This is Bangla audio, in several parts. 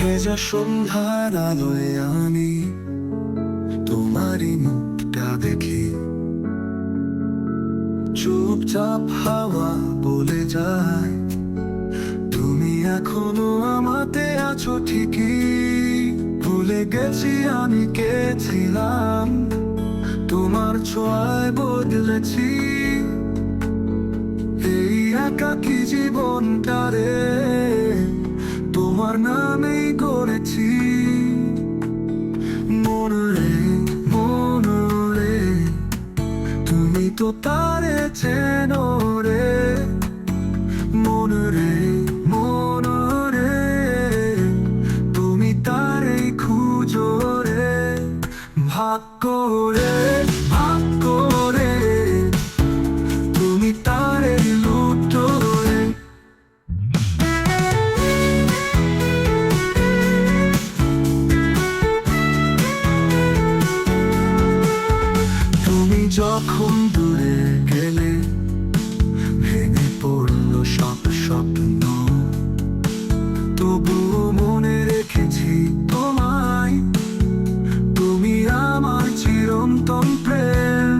ভেজা সন্ধ্যার আলোয় আমি তোমারই মুখটা দেখি। চুপচাপ হাওয়া বলে যায়, তুমি এখনও আমাতে আছো ঠিকই। ভুলে গেছি আমি কে ছিলাম, তোমার ছোঁয়ায় বদলেছি। এই একাকি জীবনটারে তোমার নামেই গড়েছি মনরে মনরে তুমি তো তারে চেনো রে। মনরে মনরে তুমি তারেই খুঁজো রে। ভাগ করে যখন দূরে গেলে ভেঙে পড়ল সব স্বপ্ন। তবু মনে রেখেছি তোমায়, তুমি আমার চিরন্তন প্রেম।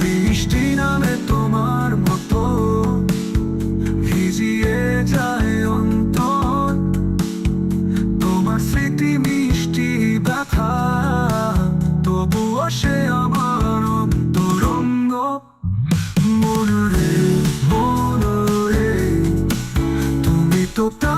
বৃষ্টি নামে তোমার মতো ভিজিয়ে যায় অন্তর। তোমার স্মৃতি মিষ্টি ব্যথা, তবুও সে 또 떠.